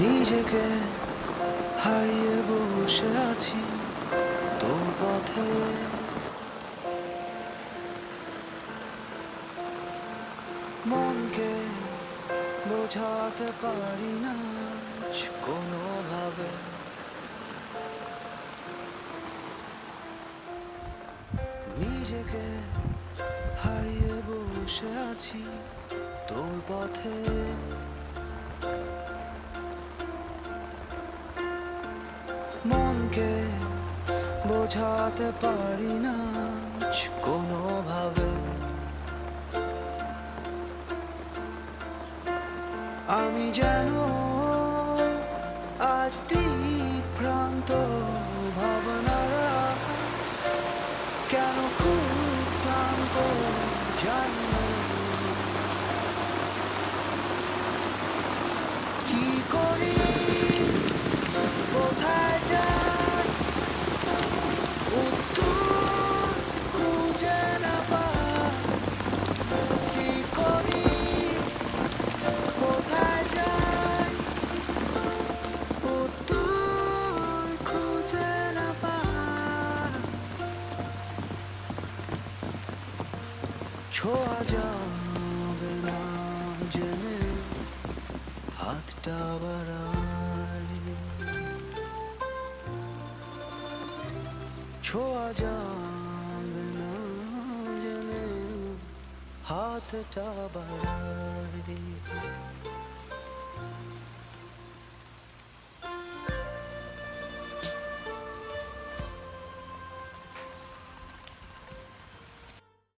নিজেকে হারিয়ে বসে আছি তোর পথে। মনকে বোঝাতে পারি না কোনোভাবে। নিজেকে হারিয়ে বসে আছি তোর পথে। মনকে বোঝাতে পারি না কোনোভাবে। আমি যেন আজ দিক্রান্ত ভাবনারা কেন খুব ক্লান্ত জানি কি করি ছোঁয়া যাবে না জেনে হাতটা বাড়াই ছোঁয়া যাবে না জেনে হাতটা বাড়াই